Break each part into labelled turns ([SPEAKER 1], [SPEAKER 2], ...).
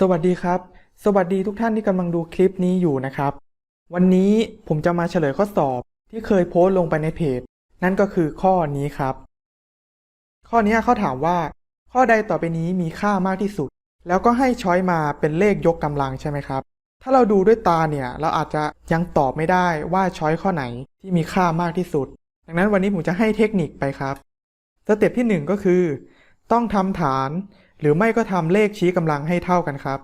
[SPEAKER 1] สวัสดีครับ สวัสดีทุกท่านที่กำลังดูคลิปนี้อยู่นะครับ วันนี้ผมจะมาเฉลยข้อสอบที่เคยโพสต์ลงไปในเพจ นั่นก็คือข้อนี้ครับ ข้อนี้เขาถามว่า ข้อใดต่อไปนี้มีค่ามากที่สุด แล้วก็ให้ช้อยมาเป็นเลขยกกำลังใช่ไหมครับ ถ้าเราดูด้วยตาเนี่ย เราอาจจะยังตอบไม่ได้ว่าช้อยข้อไหนที่มีค่ามากที่สุด ดังนั้นวันนี้ผมจะให้เทคนิคไปครับ สเต็ปที่หนึ่งก็คือ ต้องทำฐาน หรือไม่ก็ทำเลขชี้กำลังให้เท่ากันครับ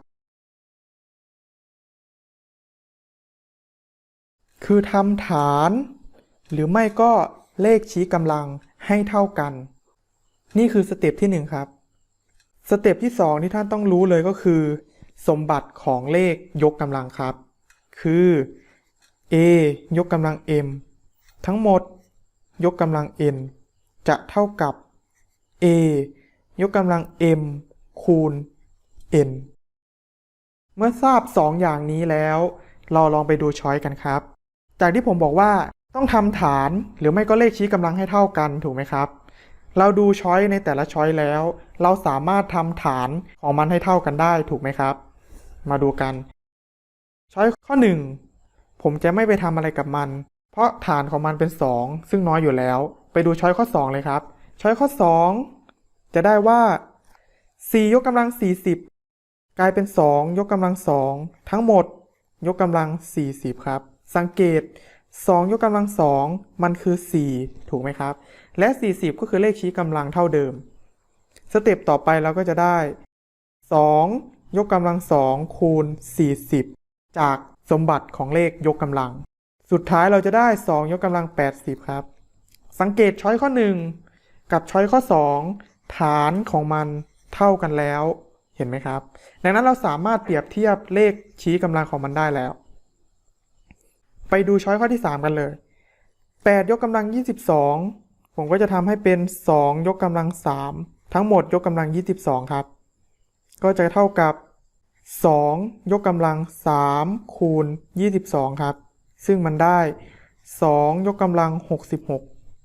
[SPEAKER 1] คือทำฐาน หรือไม่ก็เลขชี้กำลังให้เท่ากัน นี่คือสเต็ปที่หนึ่งครับ สเต็ปที่สองที่ท่านต้องรู้เลยก็คือ สมบัติของเลขยกกำลังครับ คือ a ยกกำลัง m ทั้งหมด ยกกำลัง n จะเท่ากับ a ยกกำลัง m คูณ n เมื่อทราบ 2 อย่างนี้แล้ว เราลองไปดูช้อยกันครับ จากที่ผมบอกว่าต้องทำฐานหรือไม่ก็เลขชี้กำลังให้เท่ากันถูกไหมครับ เราดูช้อยในแต่ละช้อยแล้ว เราสามารถทำฐานของมันให้เท่ากันได้ถูกไหมครับ มาดูกัน ช้อยข้อ 1 ผมจะไม่ไปทำอะไรกับมัน เพราะฐานของมันเป็น 2 ซึ่งน้อยอยู่แล้ว ไปดูช้อยข้อ 2 เลยครับ ช้อยข้อ 2 จะได้ว่า 4 ยกกำลัง 40 กลายเป็น 2 ยกกำลัง 2 ทั้งหมด ยกกำลัง 40 ครับ สังเกต 2 ยกกำลัง 2 มันคือ 4 ถูกไหมครับ และ 40 ก็คือเลขชี้กำลังเท่าเดิม สเต็ปต่อไปเราก็จะได้ 2 ยกกำลัง 2 คูณ 40 จากสมบัติของเลขยกกำลัง สุดท้ายเราจะได้ 2 ยกกำลัง 80 ครับ สังเกตช้อยข้อ 1 กับช้อยข้อ 2 ฐานของมันเท่ากันแล้ว เห็นไหมครับ ดังนั้นเราสามารถเปรียบเทียบเลขชี้กำลังของมันได้แล้ว ไปดูช้อยข้อที่ 3 กันเลย 8 ยกกำลัง 22 ผมก็จะทำให้เป็น 2 ยกกำลัง 3 ทั้งหมดยกกำลัง 22 ครับ ก็จะเท่ากับ 2 ยกกำลัง 3 คูณ 22 ครับ ซึ่งมันได้ 2 ยกกำลัง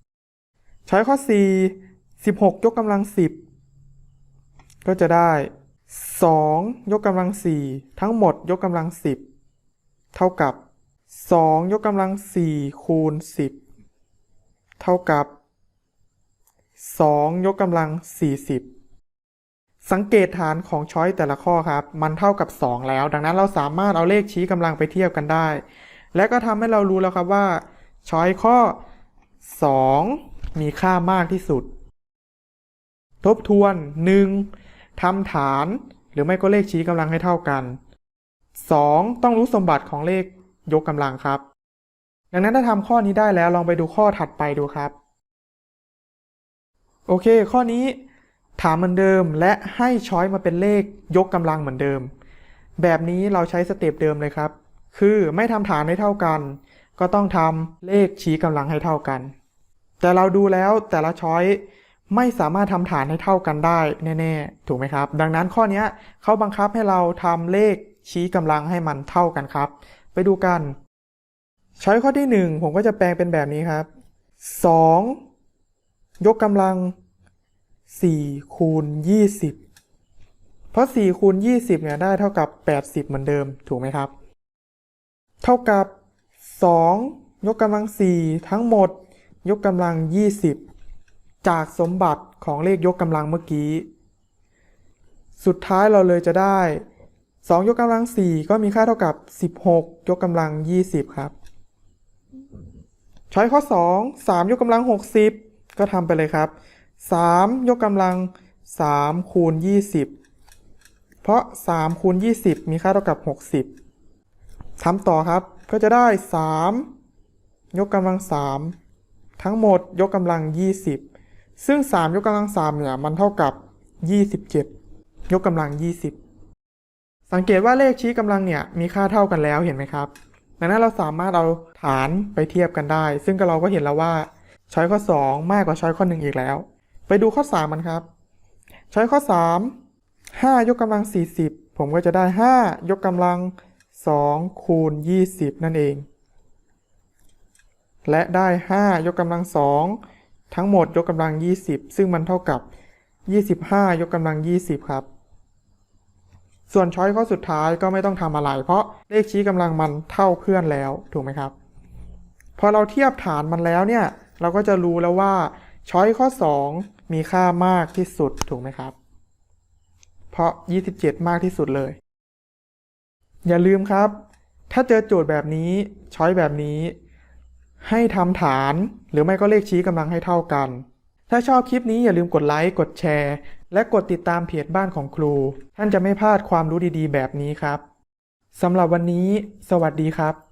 [SPEAKER 1] 66 ใช้ข้อ 4 16 ยกกำลัง 10 ก็จะได้ 2 ยกกำลัง 4 ทั้งหมดยกกำลัง 10 เท่ากับ 2 ยกกำลัง 4 คูณ 10 เท่ากับ 2 ยกกำลัง 40 สังเกตฐานของช้อยแต่ละข้อครับ มันเท่ากับ 2 แล้ว ดังนั้นเราสามารถเอาเลขชี้กำลังไปเทียบกันได้ และก็ทำให้เรารู้แล้วครับว่าช้อยข้อ 2 มีค่ามากที่สุด ทบทวน 1. ทำฐาน หรือไม่ก็เลขชี้กำลังให้เท่ากัน 2. ต้องรู้สมบัติของเลขยกกำลังครับ ดังนั้นถ้าทำข้อนี้ได้แล้วลองไปดูข้อถัดไปดูครับ โอเค ข้อนี้ถามเหมือนเดิมและให้ช้อยมาเป็นเลขยกกำลังเหมือนเดิม แบบนี้เราใช้สเต็ปเดิมเลยครับ คือไม่ทำฐานให้เท่ากัน ก็ต้องทำเลขชี้กำลังให้เท่ากัน แต่เราดูแล้วแต่ละช้อย ไม่สามารถทำฐานให้เท่ากันได้แน่ ๆ ถูกไหมครับ ดังนั้นข้อนี้เขาบังคับให้เราทำเลขชี้กำลังให้มันเท่ากันครับ ไปดูกัน ใช้ข้อที่ 1 ผมก็จะแปลงเป็นแบบนี้ครับ 2 ยกกำลัง 4 คูณ 20 เพราะ 4 คูณ 20 เนี่ยได้เท่ากับ 80 เหมือนเดิมถูกไหมครับ เท่ากับ 2 ยกกำลัง 4 ทั้งหมด ยกกำลัง 20 จากสมบัติของเลขยกกำลังเมื่อกี้ สุดท้ายเราเลยจะได้ 2 ยกกำลัง 4 ก็มีค่าเท่ากับ 16 ยกกำลัง 20 ครับ ใช้ข้อ 2 3 ยกกำลัง 60 ก็ทำไปเลยครับ 3 ยกกำลัง 3 คูณ 20 เพราะ 3 คูณ 20 มีค่าเท่ากับ 60ทำต่อครับ ก็จะได้ 3 ยกกำลัง 3 ทั้งหมดยกกำลัง 20 ซึ่ง 3 ยกกำลัง 3 เนี่ย มันเท่ากับ 27 ยกกำลัง 20 สังเกตว่าเลขชี้กำลังเนี่ย มีค่าเท่ากันแล้วเห็นไหมครับ ดังนั้นเราสามารถเอาฐานไปเทียบกันได้ ซึ่งเราก็เห็นแล้วว่าช้อยข้อ 2 มากกว่าช้อยข้อ 1 อีกแล้ว ไปดูข้อ 3 มันครับ ช้อยข้อ 3 5 ยกกำลัง 40 ผมก็จะได้ 5 ยกกำลัง 2 คูณ 20 นั่นเอง และได้ 5 ยกกำลัง 2 ทั้งหมดยกกำลัง 20 ซึ่งมันเท่ากับ 25 ยกกำลัง 20 ครับ ส่วนช้อยข้อสุดท้ายก็ไม่ต้องทำอะไร เพราะเลขชี้กำลังมันเท่าเพื่อนแล้วถูกไหมครับ พอเราเทียบฐานมันแล้วเนี่ย เราก็จะรู้แล้วว่าช้อยข้อ 2 มีค่ามากที่สุดถูกไหมครับ เพราะ 27 มากที่สุดเลย อย่าลืมครับ ถ้าเจอโจทย์แบบนี้ช้อยแบบนี้ ให้ทำฐาน หรือไม่ก็เลขชี้กำลังให้เท่ากัน ถ้าชอบคลิปนี้อย่าลืมกดไลค์ กดแชร์ และกดติดตามเพจบ้านของครู ท่านจะไม่พลาดความรู้ดีๆ แบบนี้ครับสำหรับวันนี้ สวัสดีครับ